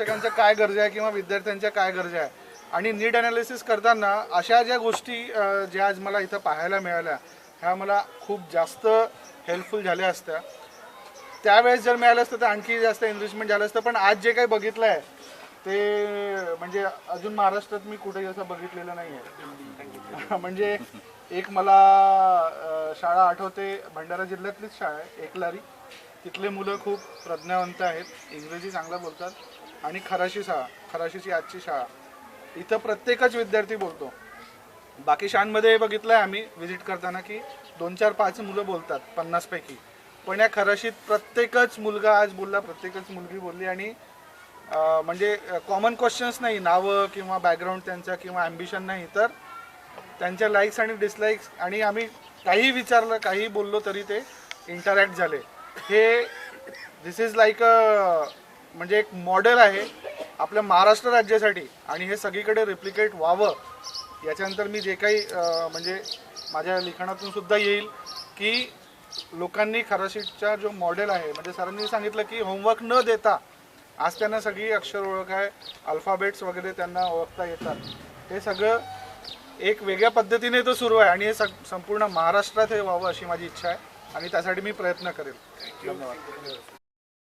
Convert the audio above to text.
शिक्षकांच्या काय गरजा आहे किंवा विद्यार्थ्यांच्या काय गरजा आहे? आणि नीट अनालिसिस करताना अशा ज्या गोष्टी ज्या आज मला इथं पाहायला मिळाल्या ह्या मला खूप जास्त हेल्पफुल झाल्या असत्या. त्यावेळेस जर मिळालं असतं तर आणखी जास्त एनरिचमेंट झालं असतं. पण आज जे काही बघितलं आहे ते म्हणजे अजून महाराष्ट्रात मी कुठेही असं बघितलेलं नाही आहे म्हणजे एक मला शाळा आठवते भंडारा जिल्ह्यातलीच शाळा आहे एकलारी. तिथले मुलं खूप प्रज्ञावंत आहेत. इंग्रजी चांगलं बोलतात. आणि खराशी शाळा खराशीची आजची शाळा. इथं प्रत्येकच विद्यार्थी बोलतो. बाकी शाळांमध्ये बघितलं आहे आम्ही व्हिजिट करताना की दोन चार पाच मुलं बोलतात पन्नासपैकी पण या खराशीत प्रत्येकच मुलगा आज बोलला प्रत्येकच मुलगी बोलली आणि म्हणजे कॉमन क्वेश्चन्स नाही नावं किंवा बॅकग्राऊंड त्यांचा किंवा ॲम्बिशन नाही तर त्यांच्या लाईक्स आणि डिसलाईक्स आणि आम्ही काही विचारलं काही बोललो तरी ते इंटरॅक्ट झाले. हे दिस इज लाईक अ म्हणजे एक मॉडेल आहे आपल्या महाराष्ट्र राज्यासाठी. आणि हे सगळीकडे रिप्लिकेट व्हावं. याच्यानंतर मी जे काही म्हणजे माझ्या लिखाणातून सुद्धा येईल की लोकांनी खराशीटचा जो मॉडेल आहे म्हणजे सरांनी सांगितलं की होमवर्क न देता आज त्यांना सगळी अक्षर ओळख आहे अल्फाबेट्स वगैरे त्यांना ओळखता येतात. हे सगळं एक वेगळ्या पद्धतीने तो सुरू आहे आणि हे सग संपूर्ण महाराष्ट्रात हे व्हावं अशी माझी इच्छा आहे. आणि त्यासाठी मी प्रयत्न करेल. धन्यवाद.